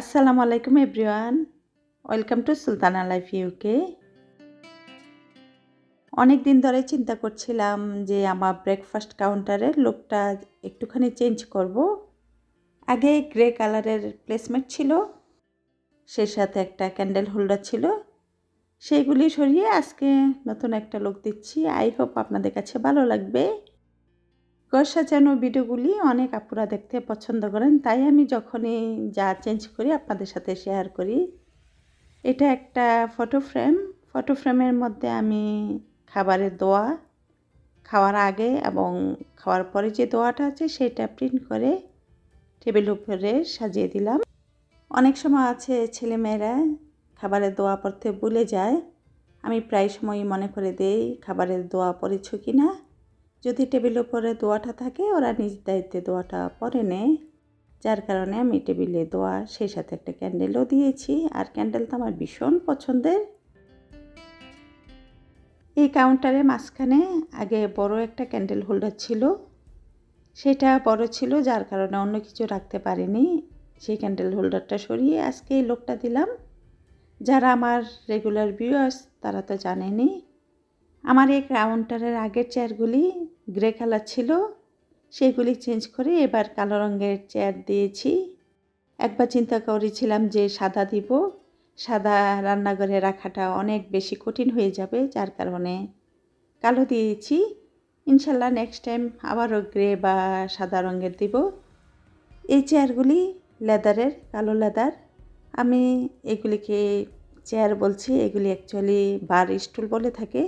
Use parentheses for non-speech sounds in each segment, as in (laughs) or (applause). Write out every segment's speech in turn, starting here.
আসসালামু আলাইকুম everyone. Welcome to Sultana life UK অনেক দিন ধরে চিন্তা করছিলাম যে আমার ব্রেকফাস্ট কাউন্টারের লোকটা একটুখানি চেঞ্জ করব। আগে গ্রে কালারের প্লেসমেন্ট ছিল সেই সাথে একটা ক্যান্ডেল হোল্ডার ছিল। সেইগুলি সরিয়ে আজকে নতুন একটা লোক দিচ্ছি। আই হোপ আপনাদের কাছে ভালো লাগবে। ঘর সাজানো ভিডিওগুলি অনেক আপুরা দেখতে পছন্দ করেন, তাই আমি যখনই যা চেঞ্জ করি আপনাদের সাথে শেয়ার করি। এটা একটা ফটো ফ্রেম ফটো ফ্রেমের মধ্যে আমি খাবারের দোয়া, খাওয়ার আগে এবং খাওয়ার পরে যে দোয়াটা আছে সেটা প্রিন্ট করে টেবিল উপরে সাজিয়ে দিলাম। অনেক সময় আছে ছেলেমেয়েরা খাবারের দোয়া পড়তে ভুলে যায়, আমি প্রায় সময়ই মনে করে দেই খাবারের দোয়া পড়েছ কি না যদি টেবিলের উপরে দোয়াটা থাকে, ওরা নিজ দায়িত্বে দোয়াটা পরে নেয়। যার কারণে আমি টেবিলে দোয়া, সেই সাথে একটা ক্যান্ডেলও দিয়েছি। আর ক্যান্ডেল তো আমার ভীষণ পছন্দের। এই কাউন্টারে মাঝখানে আগে বড় একটা ক্যান্ডেল হোল্ডার ছিল। সেটা বড় ছিল, যার কারণে অন্য কিছু রাখতে পারিনি। সেই ক্যান্ডেল হোল্ডারটা সরিয়ে আজকে এই লোকটা দিলাম। যারা আমার রেগুলার ভিউয়ার্স, তারা তো জানেনি আমার এই কাউন্টারের আগের চেয়ারগুলি গ্রে কালার ছিল, সেগুলি চেঞ্জ করে এবার কালো রঙের চেয়ার দিয়েছি। একবার চিন্তা করেছিলাম যে সাদা দিব, সাদা রান্নাঘরে রাখাটা অনেক বেশি কঠিন হয়ে যাবে, যার কারণে কালো দিয়েছি। ইনশাল্লাহ নেক্সট টাইম আবারও গ্রে বা সাদা রঙের দিব। এই চেয়ারগুলি লেদারের কালো লেদার আমি এগুলিকে চেয়ার বলছি, এগুলি অ্যাকচুয়ালি বার স্টুল বলে থাকে।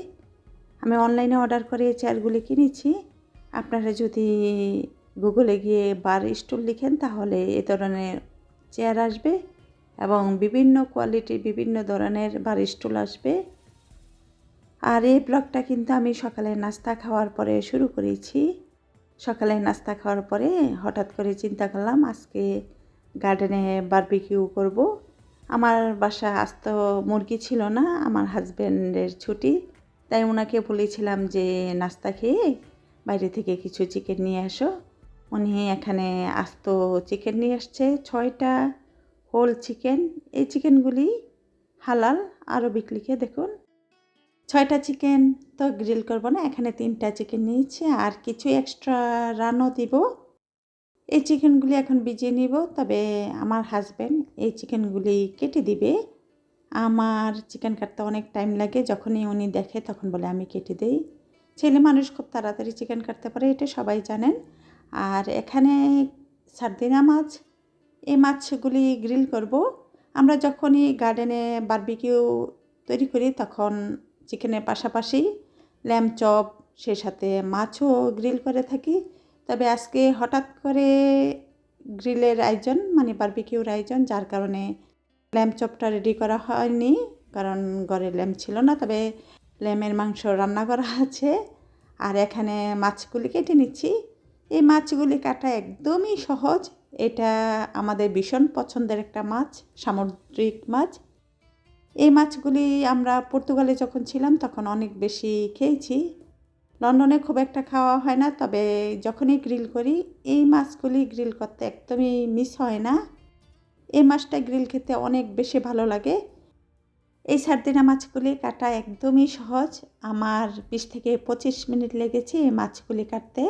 আমি অনলাইনে অর্ডার করে এই চেয়ারগুলি কিনেছি। আপনারা যদি গুগলে গিয়ে বার স্টুল লিখেন, তাহলে এ ধরনের চেয়ার আসবে এবং বিভিন্ন কোয়ালিটির বিভিন্ন ধরনের বার স্টুল আসবে। আর এই ব্লগটা কিন্তু আমি সকালে নাস্তা খাওয়ার পরে শুরু করেছি। সকালে নাস্তা খাওয়ার পরে হঠাৎ করে চিন্তা করলাম, আজকে গার্ডেনে বারবিকিউ করব। আমার বাসা আস্ত মুরগি ছিল না, আমার হাজব্যান্ডের ছুটি। তাই ওনাকে বলেছিলাম যে, নাস্তা খেয়ে বাইরে থেকে কিছু চিকেন নিয়ে আসো। উনি এখানে আস্ত চিকেন নিয়ে আসছে, ছয়টা হোল চিকেন এই চিকেনগুলি হালাল, আরও বিক্রিকে দেখুন। ছয়টা চিকেন তো গ্রিল করব না, এখানে তিনটা চিকেন নিয়েছি, আর কিছু এক্সট্রা রানও দিব। এই চিকেনগুলি এখন ভিজিয়ে নিব, তবে আমার হাজব্যান্ড এই চিকেনগুলি কেটে দিবে। আমার চিকেন কাটতে অনেক টাইম লাগে, যখনই উনি দেখে তখন বলে, আমি কেটে দিই। ছেলে মানুষ খুব তাড়াতাড়ি চিকেন কাটতে পারে, এটা সবাই জানেন। আর এখানে সার্দিনা মাছ, এই মাছগুলি গ্রিল করব। আমরা যখনই গার্ডেনে বারবিকিউ তৈরি করি, তখন চিকেনের পাশাপাশি ল্যাম্প চপ সেই সাথে মাছও গ্রিল করে থাকি। তবে আজকে হঠাৎ করে গ্রিলের আয়োজন মানে বারবিকিউর আয়োজন, যার কারণে ল্যাম্প চপটা রেডি করা হয়নি, কারণ ঘরে ল্যাম্প ছিল না, তবে ল্যামের মাংস রান্না করা আছে। আর এখানে মাছগুলি কেটে নিচ্ছি। এই মাছগুলি কাটা একদমই সহজ। এটা আমাদের ভীষণ পছন্দের একটা মাছ, সামুদ্রিক মাছ। এই মাছগুলি আমরা পর্তুগালে যখন ছিলাম, তখন অনেক বেশি খেয়েছি। লন্ডনে খুব একটা খাওয়া হয় না, তবে যখনই গ্রিল করি, এই মাছগুলি গ্রিল করতে একদমই মিস হয় না। এই মাছটা গ্রিল খেতে অনেক বেশি ভালো লাগে। এই সার্দিনা মাছগুলি কাটা একদমই সহজ। আমার বিশ থেকে পঁচিশ মিনিট লেগেছে এই মাছগুলি কাটতে।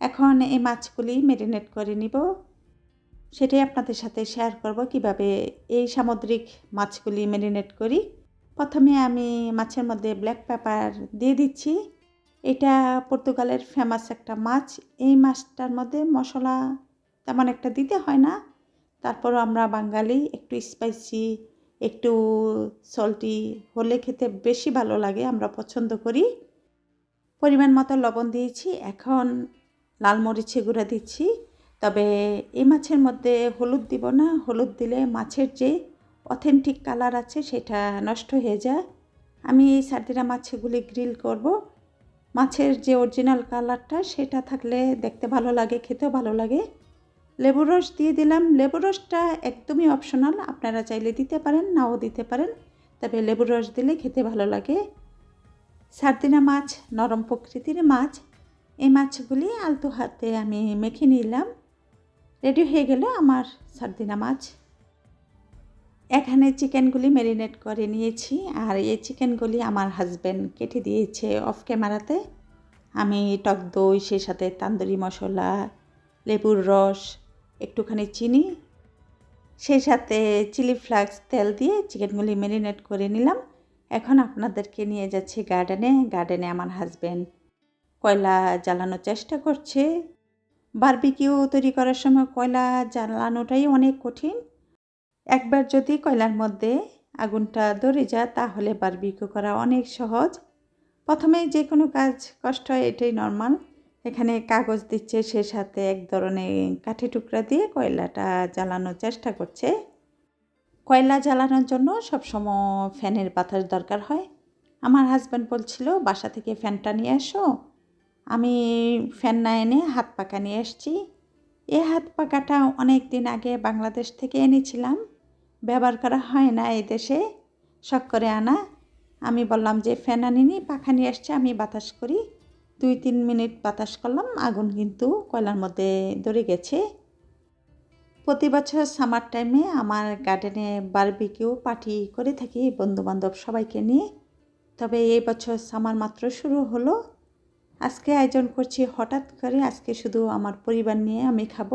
এখন এই মাছগুলি ম্যারিনেট করে নিব। সেটাই আপনাদের সাথে শেয়ার করব কীভাবে এই সামুদ্রিক মাছগুলি ম্যারিনেট করি। প্রথমে আমি মাছের মধ্যে ব্ল্যাক পেপার দিয়ে দিচ্ছি। এটা পর্তুগালের ফেমাস একটা মাছ। এই মাছটার মধ্যে মশলা তেমন একটা দিতে হয় না। তারপরও আমরা বাঙালি, একটু স্পাইসি একটু সল্টি হলে খেতে বেশি ভালো লাগে, আমরা পছন্দ করি। পরিমাণ মতো লবণ দিয়েছি, এখন লাল মরিচে গুঁড়া দিচ্ছি। তবে এই মাছের মধ্যে হলুদ দিব না, হলুদ দিলে মাছের যে অথেন্টিক কালার আছে সেটা নষ্ট হয়ে যায়। আমি এই সার্দিনা মাছগুলি গ্রিল করব। মাছের যে অরিজিনাল কালারটা সেটা থাকলে দেখতে ভালো লাগে, খেতেও ভালো লাগে। লেবুর রস দিয়ে দিলাম। লেবুর রসটা একদমই অপশনাল আপনারা চাইলে দিতে পারেন, নাও দিতে পারেন। তবে লেবুর রস দিলে খেতে ভালো লাগে। সার্দিনা মাছ, নরম প্রকৃতির মাছ, এই মাছগুলি আলতো হাতে আমি মেখে নিলাম। রেডি হয়ে গেল আমার সার্দিনা মাছ। এখানে চিকেনগুলি ম্যারিনেট করে নিয়েছি, আর এই চিকেনগুলি আমার হাজব্যান্ড কেটে দিয়েছে অফ ক্যামেরাতে আমি টক দই সে সাথে তান্দুরি মশলা, লেবুর রস একটুখানি চিনি, সেই সাথে চিলি ফ্লাক্স তেল দিয়ে চিকেনগুলি ম্যারিনেট করে নিলাম। এখন আপনাদেরকে নিয়ে যাচ্ছি গার্ডেনে। গার্ডেনে আমার হাজব্যান্ড কয়লা জ্বালানোর চেষ্টা করছে। বারবিকিউ তৈরি করার সময় কয়লা জ্বালানোটাই অনেক কঠিন। একবার যদি কয়লার মধ্যে আগুনটা ধরে যায়, তাহলে বারবিকিউ করা অনেক সহজ। প্রথমে যে কোনো কাজ কষ্ট হয়, এটাই নর্মাল এখানে কাগজ দিচ্ছে, সে সাথে এক ধরনের কাঠি টুকরা দিয়ে কয়লাটা জ্বালানোর চেষ্টা করছে। কয়লা জ্বালানোর জন্য সবসময় ফ্যানের বাতাস দরকার হয়। আমার হাজব্যান্ড বলছিল, বাসা থেকে ফ্যানটা নিয়ে এসো। আমি ফ্যান না এনে হাত পাকা নিয়ে এসছি। এ হাত পাকাটা অনেক দিন আগে বাংলাদেশ থেকে এনেছিলাম। ব্যবহার করা হয় না এই দেশে। শখ করে আনা। আমি বললাম যে, ফ্যান আনিনি, পাখা নিয়ে এসছে, আমি বাতাস করি। দুই তিন মিনিট বাতাস করলাম, আগুন কিন্তু কয়লার মধ্যে ধরে গেছে। প্রতি বছর সামার টাইমে আমার গার্ডেনে বারবিকিউ পার্টি করে থাকি বন্ধুবান্ধব সবাইকে নিয়ে। তবে এই বছর সামার মাত্র শুরু হলো। আজকে আয়োজন করছি, হঠাৎ করে আজকে শুধু আমার পরিবার নিয়ে আমি খাব।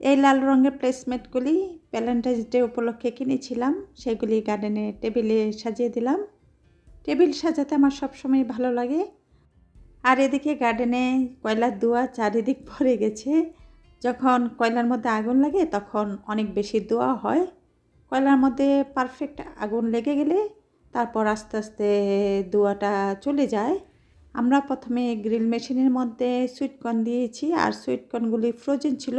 এই লাল রঙের প্লেসমেন্টগুলি ভ্যালেন্টাইন্স ডে উপলক্ষে কিনেছিলাম, সেগুলি গার্ডেনে টেবিলে সাজিয়ে দিলাম। টেবিল সাজাতে আমার সবসময় ভালো লাগে। আর এদিকে গার্ডেনে কয়লার দোয়া চারিদিক (laughs) ভরে গেছে। যখন কয়লার মধ্যে আগুন লাগে, তখন অনেক বেশি দোয়া হয়। কয়লার মধ্যে পারফেক্ট আগুন লেগে গেলে তারপর আস্তে আস্তে দোয়াটা চলে যায়। আমরা প্রথমে গ্রিল মেশিনের মধ্যে সুইটকর্ন দিয়েছি, আর সুইটকর্নগুলি ফ্রোজেন ছিল।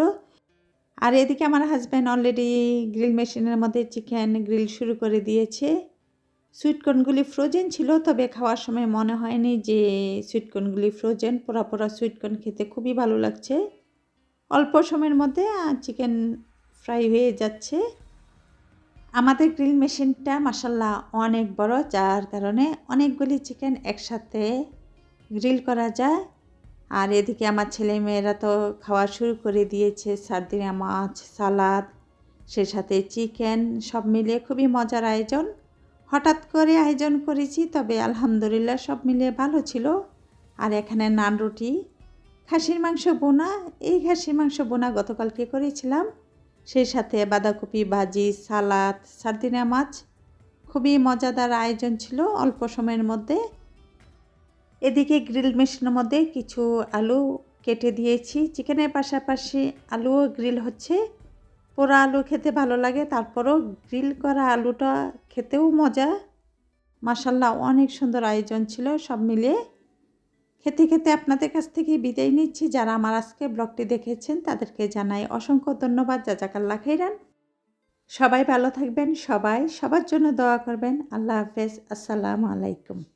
আর এদিকে আমার হাজব্যান্ড অলরেডি গ্রিল মেশিনের মধ্যে চিকেন গ্রিল শুরু করে দিয়েছে। সুইটকর্নগুলি ফ্রোজেন ছিল, তবে খাওয়ার সময় মনে হয়নি যে সুইটকর্নগুলি ফ্রোজেন পোড়া পোড়া সুইটকর্ন খেতে খুবই ভালো লাগছে। অল্প সময়ের মধ্যে চিকেন ফ্রাই হয়ে যাচ্ছে। আমাদের গ্রিল মেশিনটা মাসাল্লাহ অনেক বড়, যার কারণে অনেকগুলি চিকেন একসাথে গ্রিল করা যায়। আর এদিকে আমার ছেলে মেয়েরা তো খাওয়া শুরু করে দিয়েছে সার্দিনা মাছ সালাদ সে সাথে চিকেন সব মিলিয়ে খুবই মজার আয়োজন। হঠাৎ করে আয়োজন করেছি, তবে আলহামদুলিল্লাহ সব মিলিয়ে ভালো ছিল। আর এখানে নান রুটি, খাসির মাংস বোনা, এই খাসির মাংস বোনা গতকালকে করেছিলাম। সেই সাথে বাঁধাকপি ভাজি, সালাদ, সার্দিনা মাছ, খুবই মজাদার আয়োজন ছিল অল্প সময়ের মধ্যে। এদিকে গ্রিল মেশিনের মধ্যে কিছু আলু কেটে দিয়েছি। চিকেনের পাশাপাশি আলুও গ্রিল হচ্ছে। পোড়া আলু খেতে ভালো লাগে, তারপরও গ্রিল করা আলুটা খেতেও মজা। মাসাল্লাহ অনেক সুন্দর আয়োজন ছিল, সব মিলিয়ে খেতে খেতে আপনাদের কাছ থেকে বিদায় নিচ্ছি। যারা আমার আজকে ব্লগটি দেখেছেন, তাদেরকে জানাই অসংখ্য ধন্যবাদ। যা জাজাকাল্লা খাইরান। সবাই ভালো থাকবেন, সবাই সবার জন্য দোয়া করবেন। আল্লাহ হাফেজ। আসসালামু আলাইকুম।